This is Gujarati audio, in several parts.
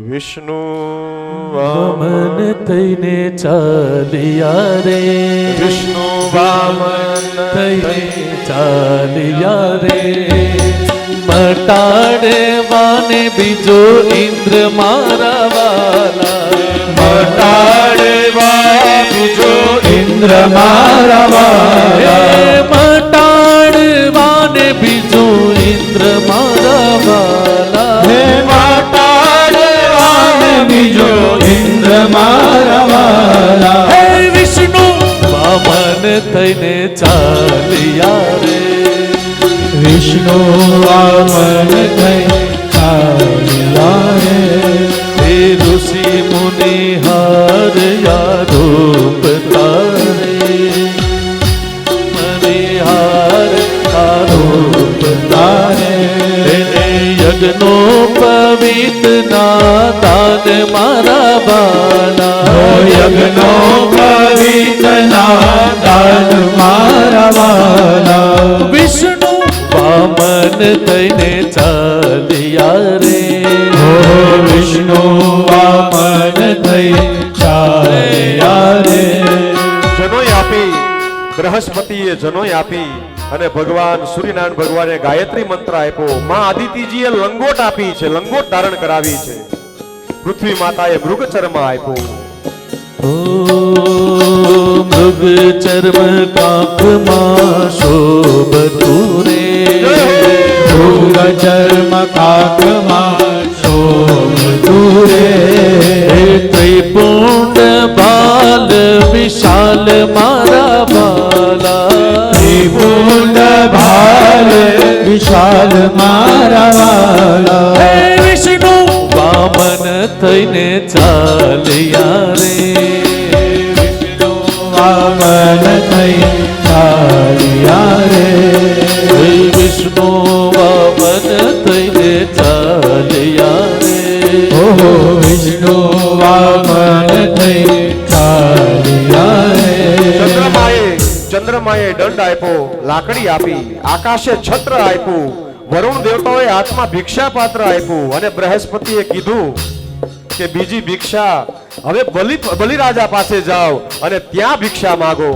વિષ્ણુ વામન. થઈને ચાલ્યા રે. વિષ્ણુ વામન થઈને ચાલ્યા રે. મટાડે વાને બીજો ઇન્દ્ર મારા વાલા. મટાડવા બીજો ઇન્દ્ર મારા વાલા. હે મટાડવાને બીજો ઇન્દ્ર મારા વાલા હે વિષ્ણુ વામન થઈને ચાલ્યા રે. વિષ્ણુ વામન થઈ ચાલ્યા રે. હે ઋષિ મુનિ હાર યાદોપ તારે. મને હાર રૂપ તારે. યજ્ઞો પવિત ના દાન મારા બાલા. ઓ યજ્ઞો પવિત્રના દાન મારા બાલા. વિષ્ણુ વામન થઈને ચાલ્યા રે. વિષ્ણુ વામન થઈ ચાલ્યા રે. જનોય આપી બૃહસ્પતિએ જનોય આપી અને ભગવાન સૂર્યનારાયણ ભગવાને ગાયત્રી મંત્ર આપ્યો. માં આદિતિજીએ લંગોટ આપી છે લંગોટ ધારણ કરાવી છે. પૃથ્વી માતાએ મૃગચર્મ આપ્યો. ઓ મૃગ ચર્મ કાંખમાં શોભતું રે મૃગ ચર્મ કાકમાં શોભતું રે ત્રિપુંડ બાલ વિશાલ મારા બાલા. ત્રિપુંડ ભાલ વિશાલ મારા થઈને ચાલ્યા રે વામન થઈ ચાલ્યા રે વિષ્ણુ વામન થઈને ચાલ્યા રે ઓહો વિષ્ણુ વામન થઈ ચાલ્યા રે ચંદ્રમાએ ચંદ્રમાએ દંડ આપ્યો લાકડી આપી આકાશે છત્ર આપ્યું. વરુણ દેવતાઓએ હાથમાં ભિક્ષા પાત્ર આપ્યું અને બૃહસ્પતિએ કીધું કે બીજી ભિક્ષા. હવે બલિ, બલિરાજા પાસે જાઓ અને ત્યાં ભિક્ષા માગો.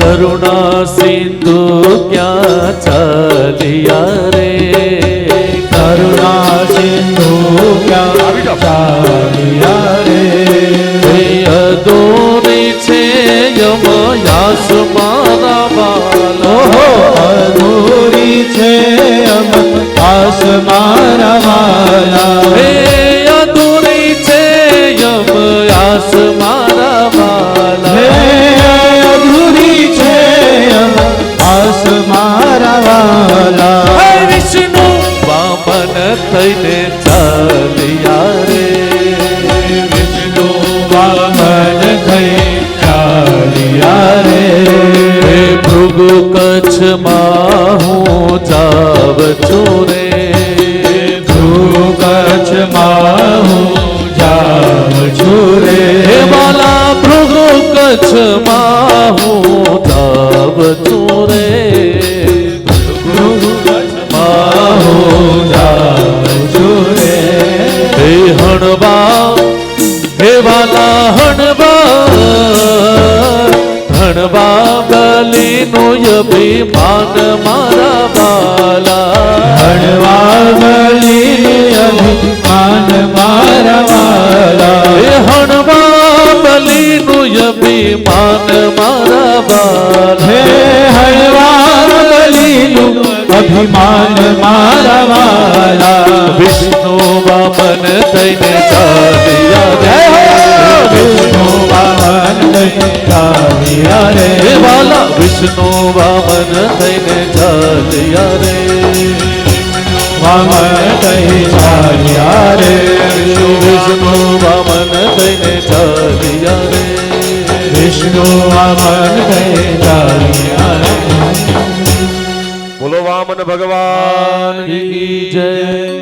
કરુણા સિંધુ, ક્યાં ચાલિયા રે? થઈને ચાલ્યા રે વિષ્ણુ વામન થઈ ચાલ્યા રે હે ભૃગુ કચ્છમાં હું જાવ છું રે ધ્રુવ કચ્છમાં હું જાઉં છું હણવા બલીનું અભિમાન મારા બાલા. હણવાવલી અભિમાન મારા વાલા હણવા બલીનું અભિમાન મારા બાલા. હણવા હણવાવલીનું અભિમાન મારા વાલા વિષ્ણુ બાપન થઈને વિષ્ણુ વામન થઈને ચાલ્યા રે. વામન થઈ ચાલ્યા રે. વિષ્ણુ વામન થઈને ચાલ્યા રે. વિષ્ણુ વામન થઈ ચાલ્યા રે. બોલો વામન ભગવાન જય.